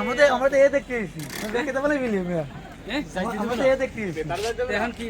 আমাদের আমরা তো এ দেখতে এসেছি। দেখতে বলে মিলিয়ে মেয়া। আমরা তো এ দেখতে এসেছি। এখন কি?